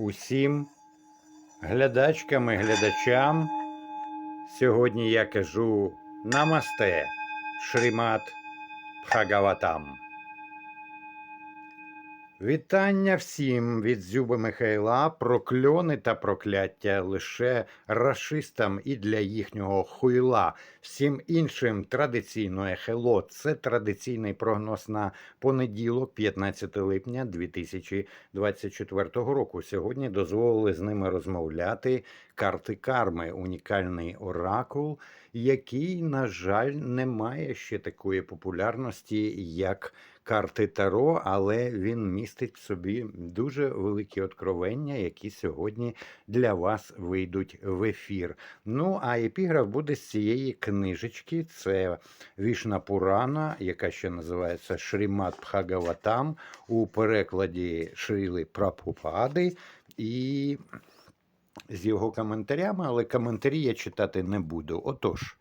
усім глядачкам і глядачам. Сьогодні я кажу намасте, Шримат Бхагаватам. Вітання всім від Зюби Михайла, прокльони та прокляття лише расистам і для їхнього хуйла. Всім іншим традиційно ехело. Це традиційний прогноз на понеділок, 15 липня 2024 року. Сьогодні дозволили з ними розмовляти карти карми, унікальний оракул, який, на жаль, не має ще такої популярності, як карти Таро, але він містить в собі дуже великі откровення, які сьогодні для вас вийдуть в ефір. Ну а епіграф буде з цієї книжечки. Це Вішна Пурана, яка ще називається Шрімат Бхагаватам у перекладі Шріли Прабхупади. І з його коментарями, але коментарі я читати не буду. Отож.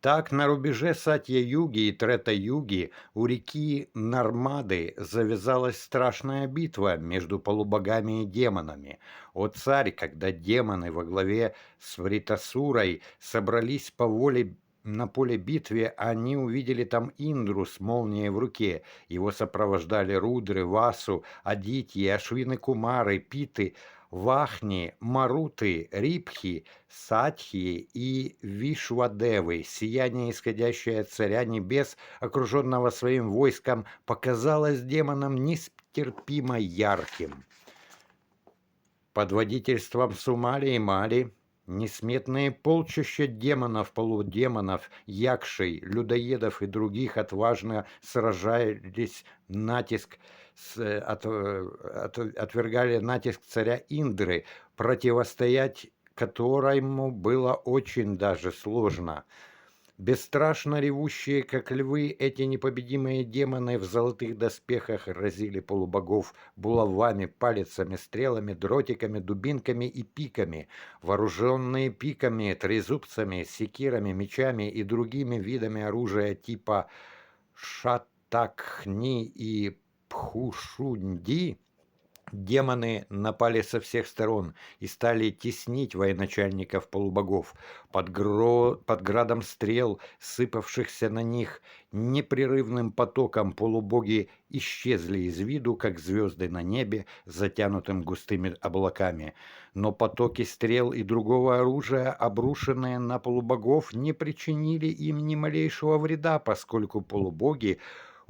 Так, на рубеже Сатья-Юги и Трета-Юги у реки Нармады завязалась страшная битва между полубогами и демонами. О царь, когда демоны во главе с Вритасурой собрались по воле на поле битвы, они увидели там Индру с молнией в руке. Его сопровождали Рудры, Васу, Адитьи, Ашвины Кумары, Питы, Вахни, Маруты, Рипхи, Сатхи и Вишвадевы, сияние, исходящее от царя небес, окруженного своим войском, показалось демонам нестерпимо ярким. Под водительством Сумали и Мали несметные полчища демонов, полудемонов, якшей, людоедов и других отважно сражались натиск с, от, от, отвергали натиск царя Индры, противостоять которому было очень даже сложно. Бесстрашно ревущие, как львы, эти непобедимые демоны в золотых доспехах разили полубогов булавами, палицами, стрелами, дротиками, дубинками и пиками. Вооруженные пиками, трезубцами, секирами, мечами и другими видами оружия типа шатакхни и пхушунди, Демоны напали со всех сторон и стали теснить военачальников полубогов. Под, гро... под градом стрел, сыпавшихся на них непрерывным потоком, полубоги исчезли из виду, как звезды на небе, затянутым густыми облаками. Но потоки стрел и другого оружия, обрушенные на полубогов, не причинили им ни малейшего вреда, поскольку полубоги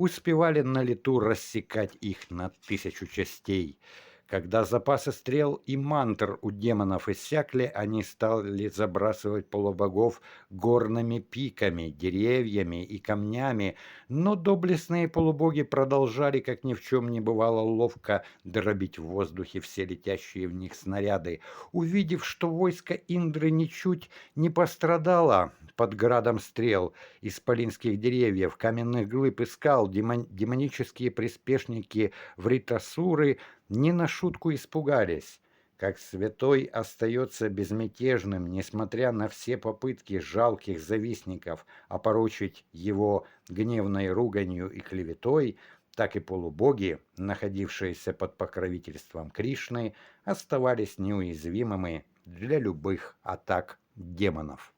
успевали на лету рассекать их на тысячу частей. Когда запасы стрел и мантр у демонов иссякли, они стали забрасывать полубогов горными пиками, деревьями и камнями, но доблестные полубоги продолжали, как ни в чем не бывало, ловко дробить в воздухе все летящие в них снаряды. Увидев, что войско Индры ничуть не пострадало под градом стрел, исполинских деревьев, каменных глыб и скал, демон демонические приспешники Вритасуры – не на шутку испугались. Как святой остается безмятежным, несмотря на все попытки жалких завистников опорочить его гневной руганью и клеветой, так и полубоги, находившиеся под покровительством Кришны, оставались неуязвимыми для любых атак демонов.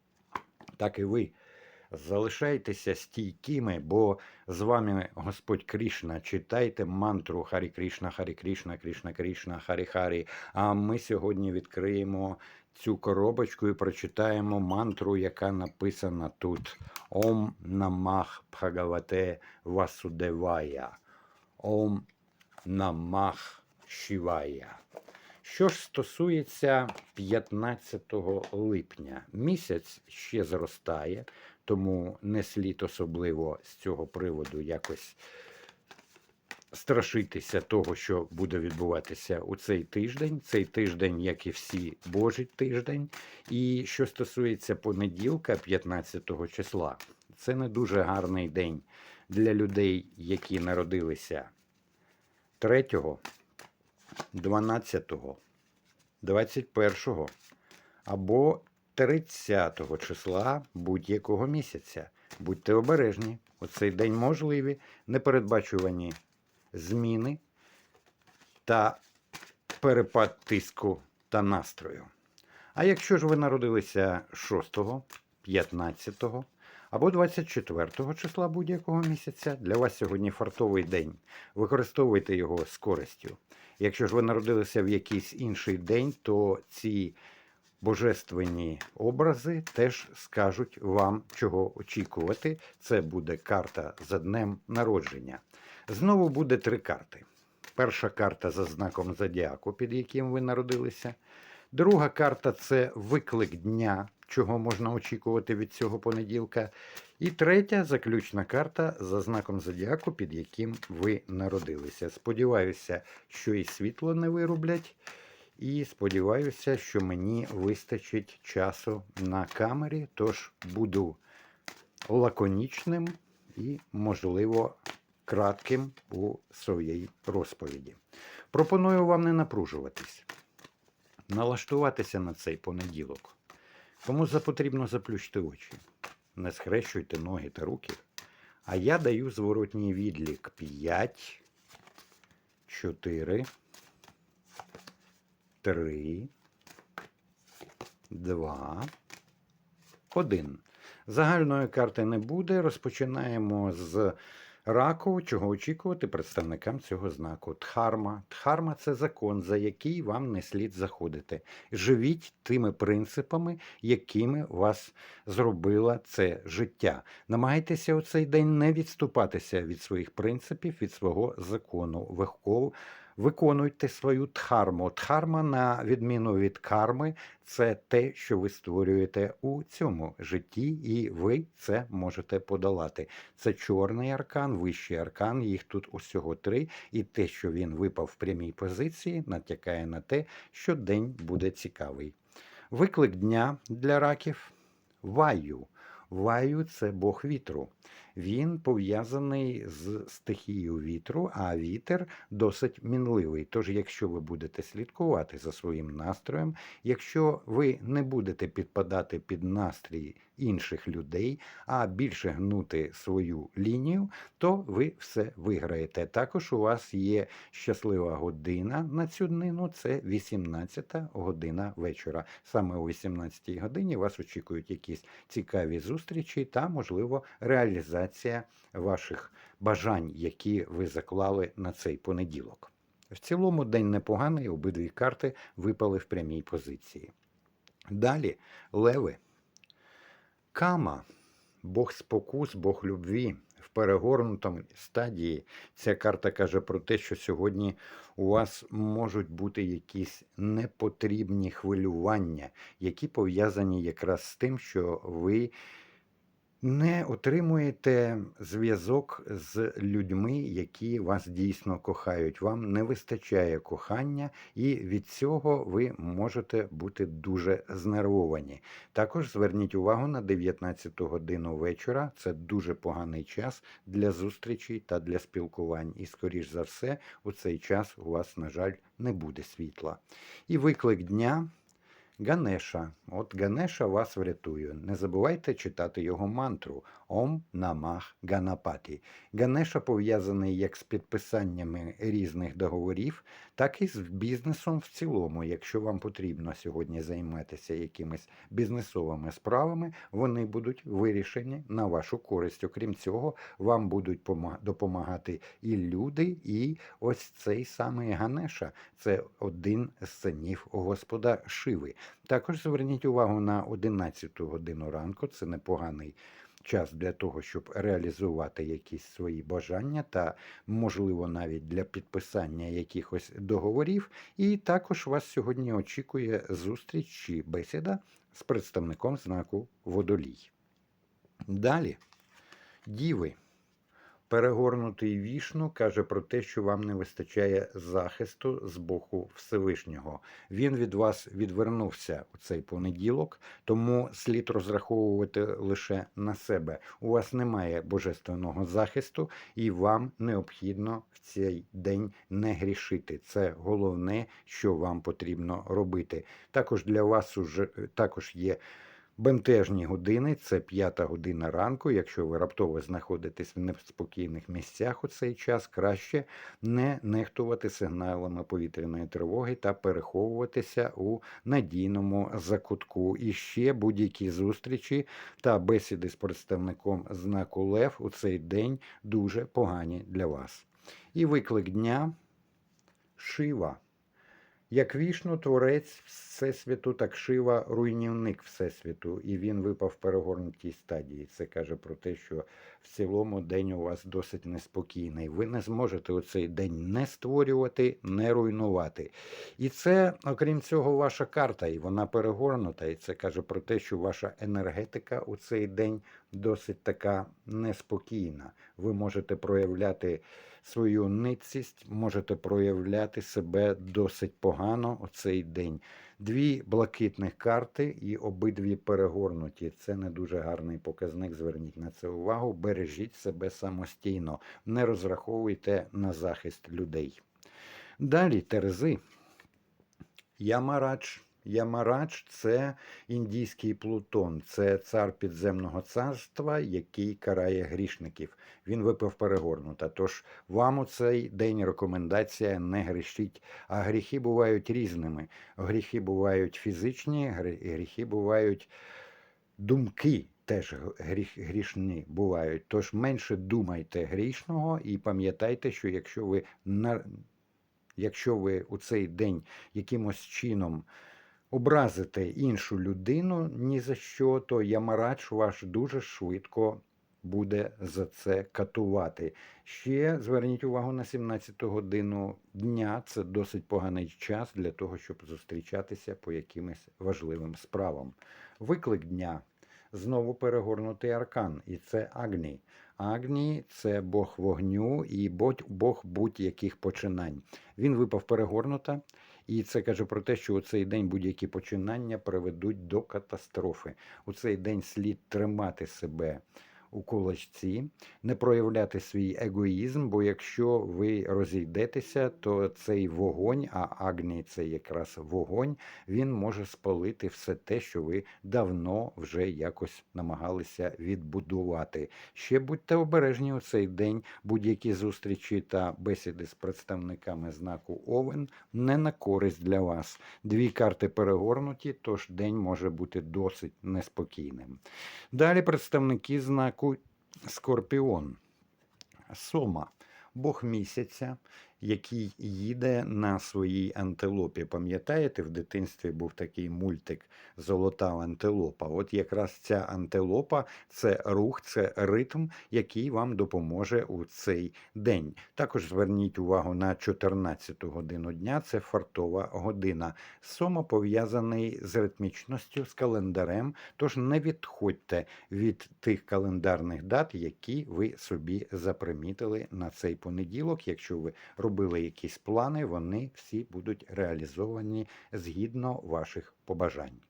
Так і ви залишайтеся стійкими, бо з вами Господь Кришна. Читайте мантру Харі Кришна, Харі Кришна, Кришна Кришна, Харі Харі. А ми сьогодні відкриємо цю коробочку і прочитаємо мантру, яка написана тут: Ом Намах Бхагавате Васудевая. Ом Намах Шівая. Що ж стосується 15 липня, місяць ще зростає, тому не слід особливо з цього приводу якось страшитися того, що буде відбуватися у цей тиждень. Цей тиждень, як і всі Божий тиждень. І що стосується понеділка, 15 числа, це не дуже гарний день для людей, які народилися 3, 12, 21 або 30 числа будь-якого місяця. Будьте обережні. У цей день можливі непередбачувані зміни та перепад тиску та настрою. А якщо ж ви народилися 6, 15 або 24 числа будь-якого місяця, для вас сьогодні фартовий день. Використовуйте його з користю. Якщо ж ви народилися в якийсь інший день, то ці божественні образи теж скажуть вам, чого очікувати. Це буде карта за днем народження. Знову буде три карти. Перша карта за знаком зодіаку, під яким ви народилися. Друга карта це виклик дня, чого можна очікувати від цього понеділка. І третя заключна карта за знаком зодіаку, під яким ви народилися. Сподіваюся, що і світло не вирублять. І сподіваюся, що мені вистачить часу на камері, тож буду лаконічним і, можливо, кратким у своїй розповіді. Пропоную вам не напружуватись, налаштуватися на цей понеділок. Кому запотрібно заплющити очі, не схрещуйте ноги та руки. А я даю зворотній відлік 5, 4, 3, 2, 1. Загальної карти не буде. Розпочинаємо з раку, чого очікувати представникам цього знаку. Дхарма. Дхарма це закон, за який вам не слід заходити. Живіть тими принципами, якими вас зробило це життя. Намагайтеся у цей день не відступатися від своїх принципів, від свого закону. Вихов- Виконуйте свою дхарму. Дхарма, на відміну від карми, це те, що ви створюєте у цьому житті, і ви це можете подолати. Це чорний аркан, вищий аркан, їх тут усього три. І те, що він випав в прямій позиції, натякає на те, що день буде цікавий. Виклик дня для раків Ваю. Ваю це Бог вітру. Він пов'язаний з стихією вітру, а вітер досить мінливий. Тож, якщо ви будете слідкувати за своїм настроєм, якщо ви не будете підпадати під настрій інших людей, а більше гнути свою лінію, то ви все виграєте. Також у вас є щаслива година на цю днину, це 18 година вечора. Саме о 18 годині вас очікують якісь цікаві зустрічі та, можливо, реалізація ваших бажань, які ви заклали на цей понеділок. В цілому день непоганий, обидві карти випали в прямій позиції. Далі леви. Кама, Бог спокус, Бог любві. В перегорнутому стадії ця карта каже про те, що сьогодні у вас можуть бути якісь непотрібні хвилювання, які пов'язані якраз з тим, що ви не отримуєте зв'язок з людьми, які вас дійсно кохають. Вам не вистачає кохання, і від цього ви можете бути дуже знервовані. Також зверніть увагу на 19 годину вечора. Це дуже поганий час для зустрічей та для спілкувань. І, скоріш за все, у цей час у вас, на жаль, не буде світла. І виклик дня. Ганеша. От Ганеша вас врятує. Не забувайте читати його мантру Ом Намах Ганапаті. Ганеша пов'язаний як з підписаннями різних договорів, так і з бізнесом в цілому. Якщо вам потрібно сьогодні займатися якимись бізнесовими справами, вони будуть вирішені на вашу користь. Окрім цього, вам будуть допомагати і люди, і ось цей самий Ганеша. Це один з синів Господа Шиви. Також зверніть увагу на 11 годину ранку. Це непоганий час для того, щоб реалізувати якісь свої бажання та, можливо, навіть для підписання якихось договорів. І також вас сьогодні очікує зустріч чи бесіда з представником знаку Водолій. Далі, діви. Перегорнутий вішну каже про те, що вам не вистачає захисту з боку Всевишнього. Він від вас відвернувся у цей понеділок, тому слід розраховувати лише на себе. У вас немає божественного захисту, і вам необхідно в цей день не грішити. Це головне, що вам потрібно робити. Також для вас уже також є Бентежні години це п'ята година ранку. Якщо ви раптово знаходитесь в неспокійних місцях у цей час, краще не нехтувати сигналами повітряної тривоги та переховуватися у надійному закутку. І ще будь-які зустрічі та бесіди з представником знаку Лев у цей день дуже погані для вас. І виклик дня Шива. Як вішну творець Всесвіту, так Шива руйнівник Всесвіту, і він випав в перегорнутій стадії. Це каже про те, що в цілому день у вас досить неспокійний. Ви не зможете у цей день не створювати, не руйнувати. І це, окрім цього, ваша карта, і вона перегорнута. І це каже про те, що ваша енергетика у цей день досить така неспокійна. Ви можете проявляти свою ницість, можете проявляти себе досить погано у цей день. Дві блакитних карти і обидві перегорнуті. Це не дуже гарний показник. Зверніть на це увагу. Бережіть себе самостійно, не розраховуйте на захист людей. Далі Терези. Ямарадж. Ямарадж це індійський Плутон, це цар підземного царства, який карає грішників. Він випив перегорнута. Тож вам у цей день рекомендація не грішіть. А гріхи бувають різними. Гріхи бувають фізичні, гріхи бувають думки. Теж гріх, грішні бувають. Тож менше думайте грішного і пам'ятайте, що якщо ви на якщо ви у цей день якимось чином образите іншу людину ні за що, то ямарач ваш дуже швидко буде за це катувати. Ще зверніть увагу на 17 годину дня. Це досить поганий час для того, щоб зустрічатися по якимось важливим справам. Виклик дня. Знову перегорнутий аркан, і це Агні. Агні це Бог вогню і Бог будь-яких починань. Він випав перегорнута, і це каже про те, що у цей день будь-які починання приведуть до катастрофи. У цей день слід тримати себе у кулачці, не проявляти свій егоїзм, бо якщо ви розійдетеся, то цей вогонь, а агній це якраз вогонь, він може спалити все те, що ви давно вже якось намагалися відбудувати. Ще будьте обережні у цей день. Будь-які зустрічі та бесіди з представниками знаку Овен не на користь для вас. Дві карти перегорнуті, тож день може бути досить неспокійним. Далі представники знаку Скорпіон. Сома, Бог місяця, який їде на своїй антилопі. Пам'ятаєте, в дитинстві був такий мультик Золота антилопа. От якраз ця антилопа це рух, це ритм, який вам допоможе у цей день. Також зверніть увагу на 14 годину дня, це фартова година. Сома пов'язаний з ритмічністю, з календарем, тож не відходьте від тих календарних дат, які ви собі запримітили на цей понеділок. Якщо ви робили якісь плани, вони всі будуть реалізовані згідно ваших побажань.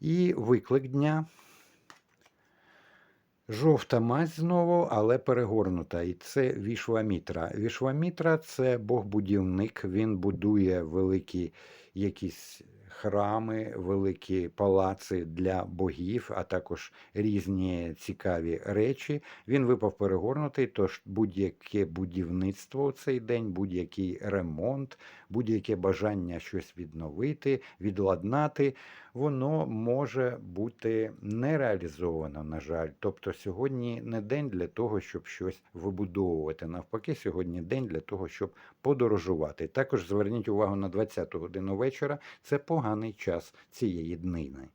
І виклик дня. Жовта мазь знову, але перегорнута. І це Вішвамітра. Вішвамітра це Бог-будівник. Він будує великі якісь храми, великі палаци для богів, а також різні цікаві речі. Він випав перегорнутий, тож будь-яке будівництво у цей день, будь-який ремонт, будь-яке бажання щось відновити, відладнати, воно може бути не реалізовано, на жаль. Тобто сьогодні не день для того, щоб щось вибудовувати. Навпаки, сьогодні день для того, щоб подорожувати. Також зверніть увагу на 20 годину вечора. Це поганий час цієї днини.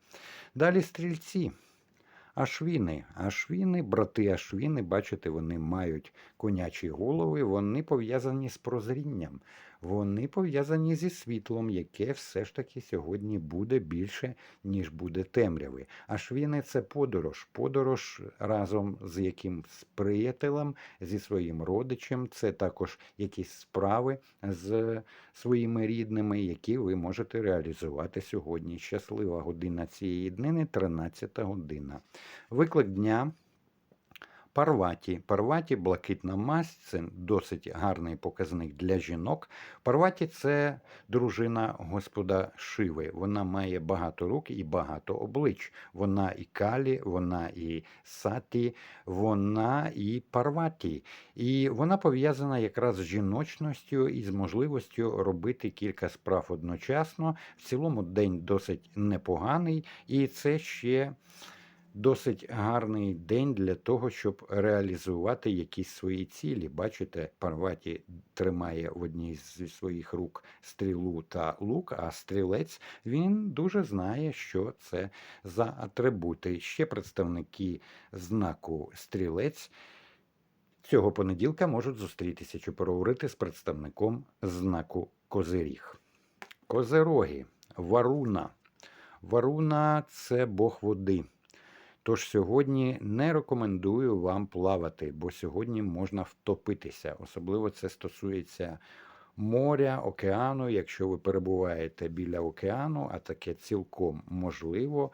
Далі стрільці. Ашвіни. Ашвіни, брати Ашвіни, бачите, вони мають конячі голови, вони пов'язані з прозрінням, вони пов'язані зі світлом, яке все ж таки сьогодні буде більше, ніж буде темряви. Ашвіни це подорож, подорож разом з якимсь приятелем, зі своїм родичем. Це також якісь справи з своїми рідними, які ви можете реалізувати сьогодні. Щаслива година цієї днини 13 година. Виклик дня. Парваті. Парваті блакитна масть це досить гарний показник для жінок. Парваті це дружина Господа Шиви. Вона має багато рук і багато облич. Вона і калі, вона і саті, вона і парваті. І вона пов'язана якраз з жіночністю і з можливістю робити кілька справ одночасно. В цілому день досить непоганий, і це ще досить гарний день для того, щоб реалізувати якісь свої цілі. Бачите, Парваті тримає в одній зі своїх рук стрілу та лук, а стрілець він дуже знає, що це за атрибути. Ще представники знаку стрілець. Цього понеділка можуть зустрітися чи поговорити з представником знаку Козиріг. Козероги, Варуна. Варуна це Бог води. Тож сьогодні не рекомендую вам плавати, бо сьогодні можна втопитися. Особливо це стосується моря, океану. Якщо ви перебуваєте біля океану, а таке цілком можливо,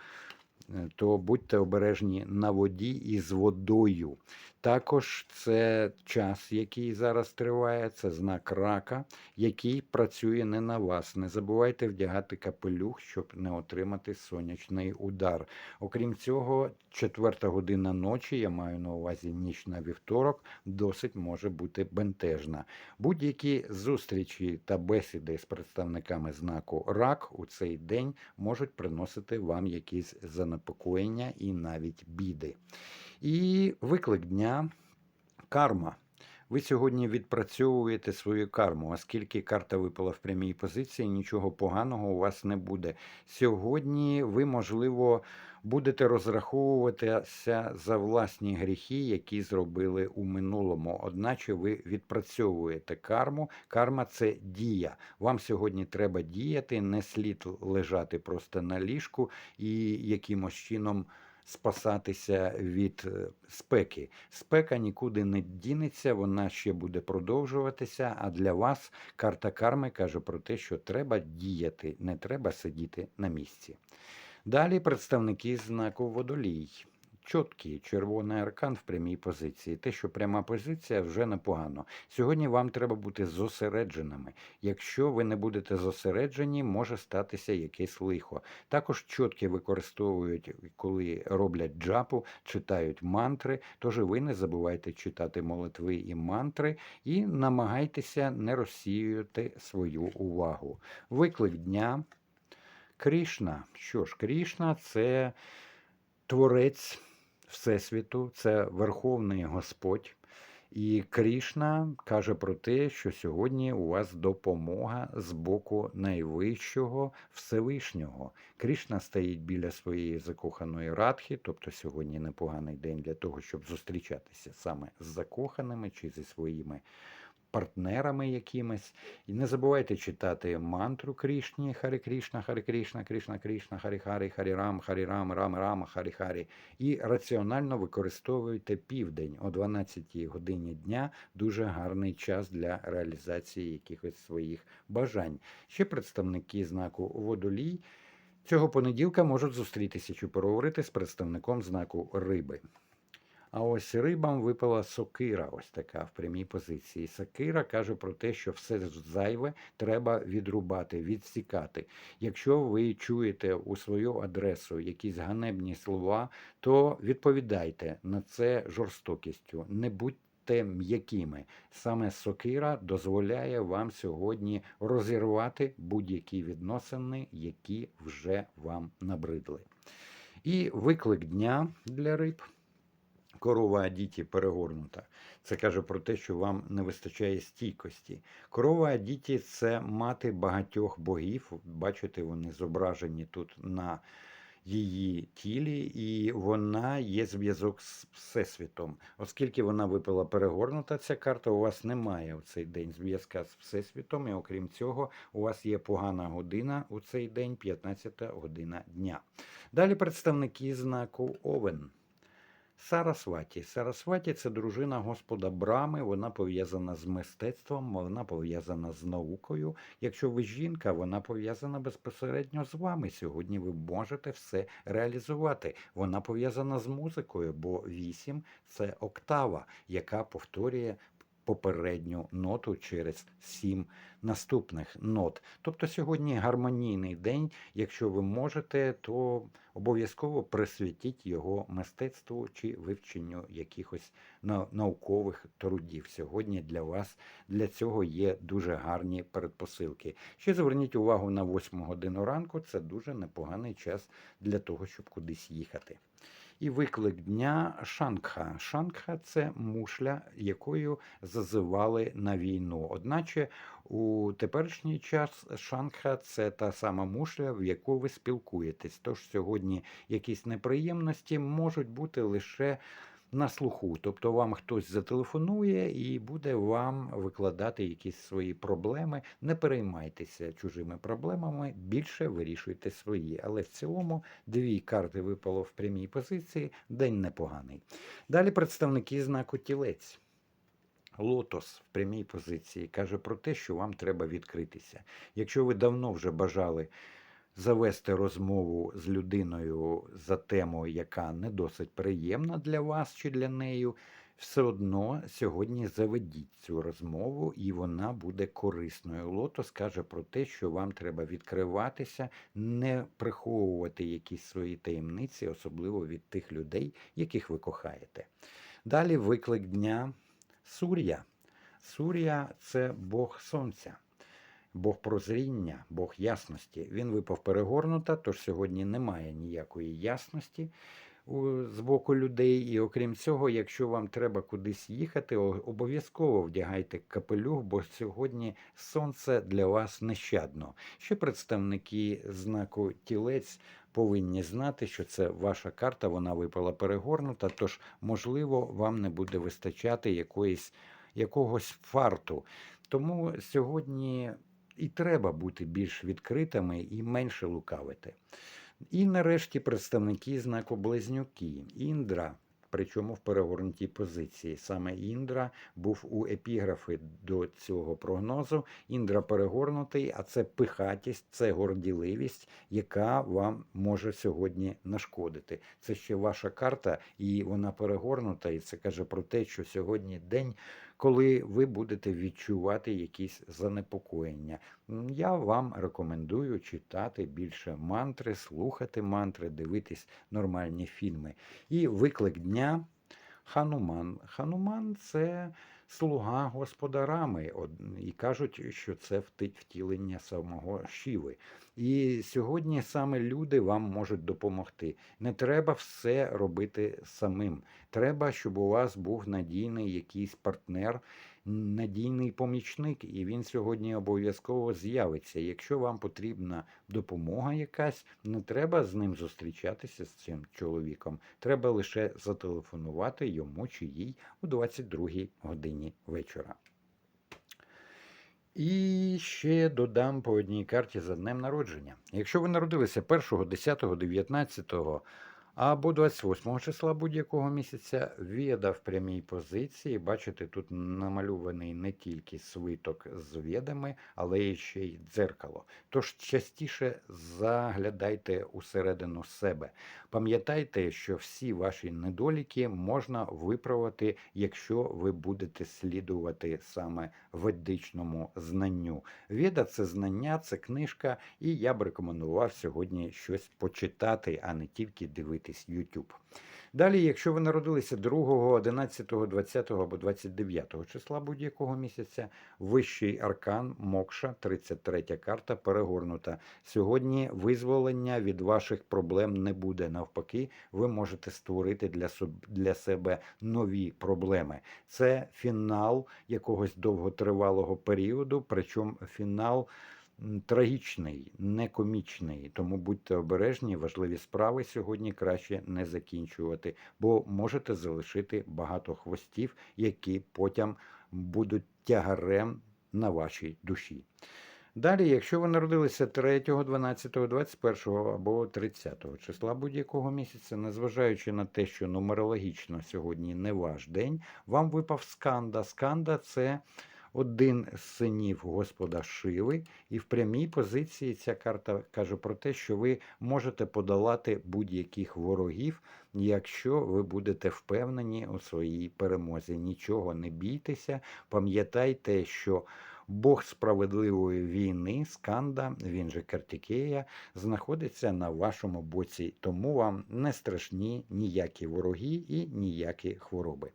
е, то будьте обережні на воді і з водою. Також це час, який зараз триває, це знак рака, який працює не на вас. Не забувайте вдягати капелюх, щоб не отримати сонячний удар. Окрім цього, четверта година ночі, я маю на увазі ніч на вівторок, досить може бути бентежна. Будь-які зустрічі та бесіди з представниками знаку рак у цей день можуть приносити вам якісь занепокоєння і навіть біди. І виклик дня карма. Ви сьогодні відпрацьовуєте свою карму, оскільки карта випала в прямій позиції, нічого поганого у вас не буде. Сьогодні ви, можливо, будете розраховуватися за власні гріхи, які зробили у минулому. Одначе ви відпрацьовуєте карму. Карма це дія. Вам сьогодні треба діяти, не слід лежати просто на ліжку і якимось чином спасатися від е, спеки. Спека нікуди не дінеться, вона ще буде продовжуватися. А для вас карта карми каже про те, що треба діяти, не треба сидіти на місці. Далі представники знаку водолій. Чіткий червоний аркан в прямій позиції. Те, що пряма позиція, вже непогано. Сьогодні вам треба бути зосередженими. Якщо ви не будете зосереджені, може статися якесь лихо. Також чіткі використовують, коли роблять джапу, читають мантри. Тож ви не забувайте читати молитви і мантри і намагайтеся не розсіювати свою увагу. Виклик дня. Крішна. Що ж, Крішна це творець Всесвіту, це Верховний Господь. І Крішна каже про те, що сьогодні у вас допомога з боку найвищого Всевишнього. Крішна стоїть біля своєї закоханої радхи, тобто сьогодні непоганий день для того, щоб зустрічатися саме з закоханими чи зі своїми партнерами якимись. І не забувайте читати мантру Крішні, Харі Крішна, Харі Крішна, Крішна Крішна, Харі Харі, Харі Рам, Харі Рам, Рам Рама, Харі Харі. І раціонально використовуйте південь о 12 годині дня. Дуже гарний час для реалізації якихось своїх бажань. Ще представники знаку водолій. Цього понеділка можуть зустрітися чи поговорити з представником знаку риби. А ось рибам випала сокира, ось така в прямій позиції. Сокира каже про те, що все зайве треба відрубати, відсікати. Якщо ви чуєте у свою адресу якісь ганебні слова, то відповідайте на це жорстокістю. Не будьте м'якими. Саме сокира дозволяє вам сьогодні розірвати будь-які відносини, які вже вам набридли. І виклик дня для риб корова Адіті перегорнута. Це каже про те, що вам не вистачає стійкості. Корова Адіті це мати багатьох богів. Бачите, вони зображені тут на її тілі, і вона є зв'язок з Всесвітом. Оскільки вона випила перегорнута, ця карта, у вас немає у цей день зв'язка з Всесвітом, і окрім цього, у вас є погана година у цей день, 15 година дня. Далі представники знаку Овен. Сарасваті. Сарасваті це дружина Господа Брами. Вона пов'язана з мистецтвом, вона пов'язана з наукою. Якщо ви жінка, вона пов'язана безпосередньо з вами. Сьогодні ви можете все реалізувати. Вона пов'язана з музикою, бо вісім це октава, яка повторює попередню ноту через сім наступних нот. Тобто сьогодні гармонійний день. Якщо ви можете, то обов'язково присвятіть його мистецтву чи вивченню якихось на- наукових трудів. Сьогодні для вас для цього є дуже гарні передпосилки. Ще зверніть увагу на 8 годину ранку. Це дуже непоганий час для того, щоб кудись їхати. І виклик дня Шангха. Шангха це мушля, якою зазивали на війну. Одначе у теперішній час Шангха це та сама мушля, в яку ви спілкуєтесь. Тож сьогодні якісь неприємності можуть бути лише на слуху. Тобто вам хтось зателефонує і буде вам викладати якісь свої проблеми. Не переймайтеся чужими проблемами, більше вирішуйте свої. Але в цілому дві карти випало в прямій позиції, день непоганий. Далі представники знаку тілець. Лотос в прямій позиції каже про те, що вам треба відкритися. Якщо ви давно вже бажали завести розмову з людиною за темою, яка не досить приємна для вас чи для неї, все одно сьогодні заведіть цю розмову, і вона буде корисною. Лотос каже про те, що вам треба відкриватися, не приховувати якісь свої таємниці, особливо від тих людей, яких ви кохаєте. Далі виклик дня Сур'я. Сур'я це Бог Сонця. Бог прозріння, Бог ясності. Він випав перегорнута, тож сьогодні немає ніякої ясності з боку людей. І окрім цього, якщо вам треба кудись їхати, обов'язково вдягайте капелюх, бо сьогодні сонце для вас нещадно. Ще представники знаку тілець повинні знати, що це ваша карта, вона випала перегорнута, тож, можливо, вам не буде вистачати якоїсь, якогось фарту. Тому сьогодні і треба бути більш відкритими і менше лукавити. І нарешті представники знаку Близнюки. Індра, причому в перегорнутій позиції. Саме Індра був у епіграфі до цього прогнозу. Індра перегорнутий, а це пихатість, це горділивість, яка вам може сьогодні нашкодити. Це ще ваша карта, і вона перегорнута, і це каже про те, що сьогодні день коли ви будете відчувати якісь занепокоєння. Я вам рекомендую читати більше мантри, слухати мантри, дивитись нормальні фільми. І виклик дня Хануман. Хануман це слуга господарами, і кажуть, що це втілення самого Шіви. І сьогодні саме люди вам можуть допомогти. Не треба все робити самим. Треба, щоб у вас був надійний якийсь партнер, надійний помічник, і він сьогодні обов'язково з'явиться. Якщо вам потрібна допомога якась, не треба з ним зустрічатися з цим чоловіком. Треба лише зателефонувати йому чи їй у 22 годині вечора. І ще додам по одній карті за днем народження. Якщо ви народилися 1, 10, 19 або 28 числа будь-якого місяця, Веда в прямій позиції. Бачите, тут намальований не тільки свиток з ведами, але і ще й дзеркало. Тож частіше заглядайте усередину себе. Пам'ятайте, що всі ваші недоліки можна виправити, якщо ви будете слідувати саме ведичному знанню. Веда це знання, це книжка, і я б рекомендував сьогодні щось почитати, а не тільки дивитись YouTube. Далі, якщо ви народилися 2, 11, 20 або 29 числа будь-якого місяця, вищий аркан Мокша, 33 карта перегорнута. Сьогодні визволення від ваших проблем не буде. Навпаки, ви можете створити для, для себе нові проблеми. Це фінал якогось довготривалого періоду, причому фінал трагічний, не комічний. Тому будьте обережні, важливі справи сьогодні краще не закінчувати, бо можете залишити багато хвостів, які потім будуть тягарем на вашій душі. Далі, якщо ви народилися 3, 12, 21 або 30 числа будь-якого місяця, незважаючи на те, що нумерологічно сьогодні не ваш день, вам випав сканда. Сканда це один з синів Господа Шиви, і в прямій позиції ця карта каже про те, що ви можете подолати будь-яких ворогів, якщо ви будете впевнені у своїй перемозі. Нічого не бійтеся, пам'ятайте, що Бог справедливої війни, Сканда, він же Картікея, знаходиться на вашому боці, тому вам не страшні ніякі вороги і ніякі хвороби.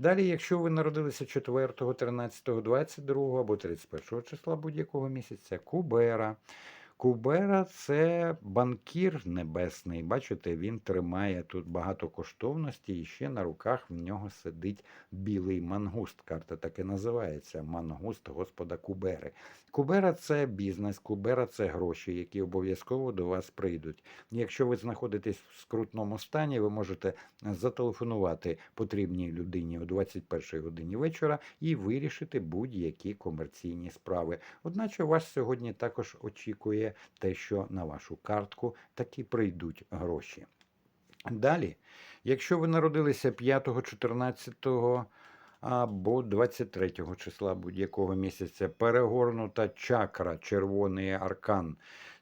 Далі, якщо ви народилися 4, 13, 22 або 31 числа будь-якого місяця, Кубера. Кубера це банкір небесний. Бачите, він тримає тут багато коштовності, і ще на руках в нього сидить білий мангуст. Карта так і називається Мангуст Господа Кубери. Кубера це бізнес, кубера це гроші, які обов'язково до вас прийдуть. Якщо ви знаходитесь в скрутному стані, ви можете зателефонувати потрібній людині о 21 годині вечора і вирішити будь-які комерційні справи. Одначе вас сьогодні також очікує те, що на вашу картку таки прийдуть гроші. Далі, якщо ви народилися 5, 14 або 23 числа будь-якого місяця, перегорнута чакра, червоний аркан.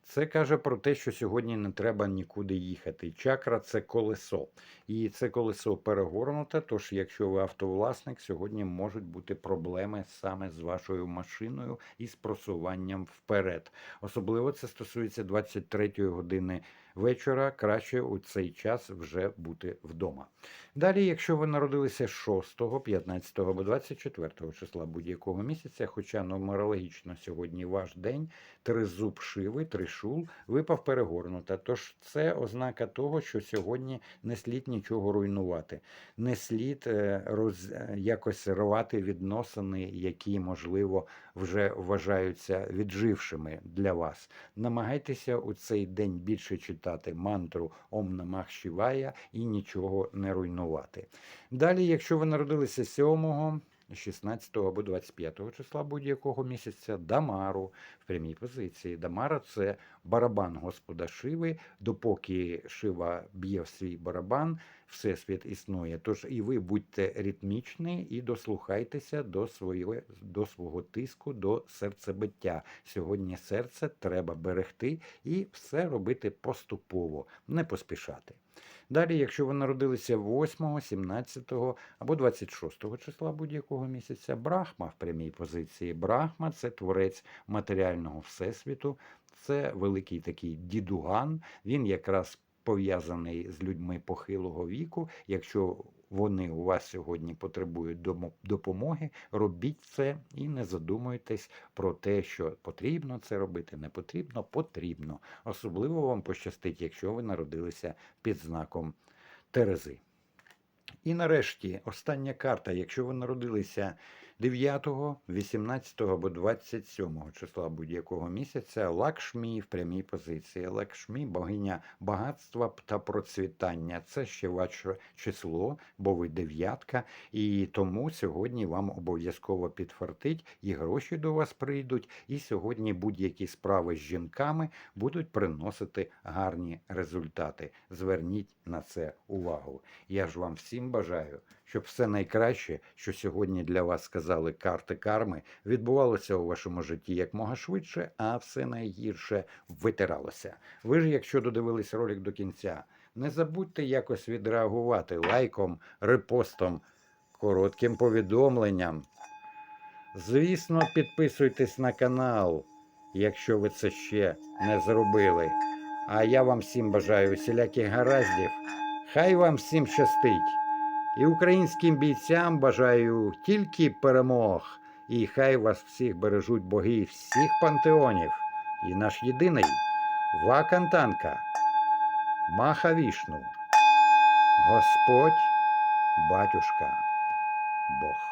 Це каже про те, що сьогодні не треба нікуди їхати. Чакра це колесо. І це колесо перегорнуте. Тож, якщо ви автовласник, сьогодні можуть бути проблеми саме з вашою машиною і з просуванням вперед. Особливо це стосується 23 години вечора. Краще у цей час вже бути вдома. Далі, якщо ви народилися 6, 15 або 24 числа будь-якого місяця, хоча нумерологічно сьогодні ваш день, тризуб шиви, тришул, випав перегорнута. Тож це ознака того, що сьогодні не слід нічого руйнувати, не слід е, роз, е, якось рвати відносини, які, можливо, вже вважаються віджившими для вас. Намагайтеся у цей день більше читати мантру Ом Намах Шівая і нічого не руйнувати. Далі, якщо ви народилися 7, 16 або 25 числа будь-якого місяця Дамару в прямій позиції. Дамара це барабан Господа Шиви. Допоки Шива б'є в свій барабан, всесвіт існує. Тож і ви будьте ритмічні і дослухайтеся до свого, до свого тиску, до серцебиття. Сьогодні серце треба берегти і все робити поступово, не поспішати. Далі, якщо ви народилися 8, 17 або 26 числа будь-якого місяця, Брахма в прямій позиції. Брахма це творець матеріального всесвіту, це великий такий дідуган. Він якраз пов'язаний з людьми похилого віку. Якщо вони у вас сьогодні потребують допомоги, робіть це і не задумуйтесь про те, що потрібно це робити, не потрібно, потрібно. Особливо вам пощастить, якщо ви народилися під знаком Терези. І нарешті остання карта, якщо ви народилися 9, 18 або 27 числа будь-якого місяця Лакшмі в прямій позиції. Лакшмі богиня багатства та процвітання. Це ще ваше число, бо ви дев'ятка, і тому сьогодні вам обов'язково підфартить, і гроші до вас прийдуть. І сьогодні будь-які справи з жінками будуть приносити гарні результати. Зверніть на це увагу. Я ж вам всім бажаю щоб все найкраще, що сьогодні для вас сказали карти карми, відбувалося у вашому житті якмога швидше, а все найгірше витиралося. Ви ж, якщо додивились ролик до кінця, не забудьте якось відреагувати лайком, репостом, коротким повідомленням. Звісно, підписуйтесь на канал, якщо ви це ще не зробили. А я вам всім бажаю усіляких гараздів. Хай вам всім щастить! І українським бійцям бажаю тільки перемог, і хай вас всіх бережуть боги всіх пантеонів, і наш єдиний Вакантанка, Махавішну, Господь, батюшка, Бог.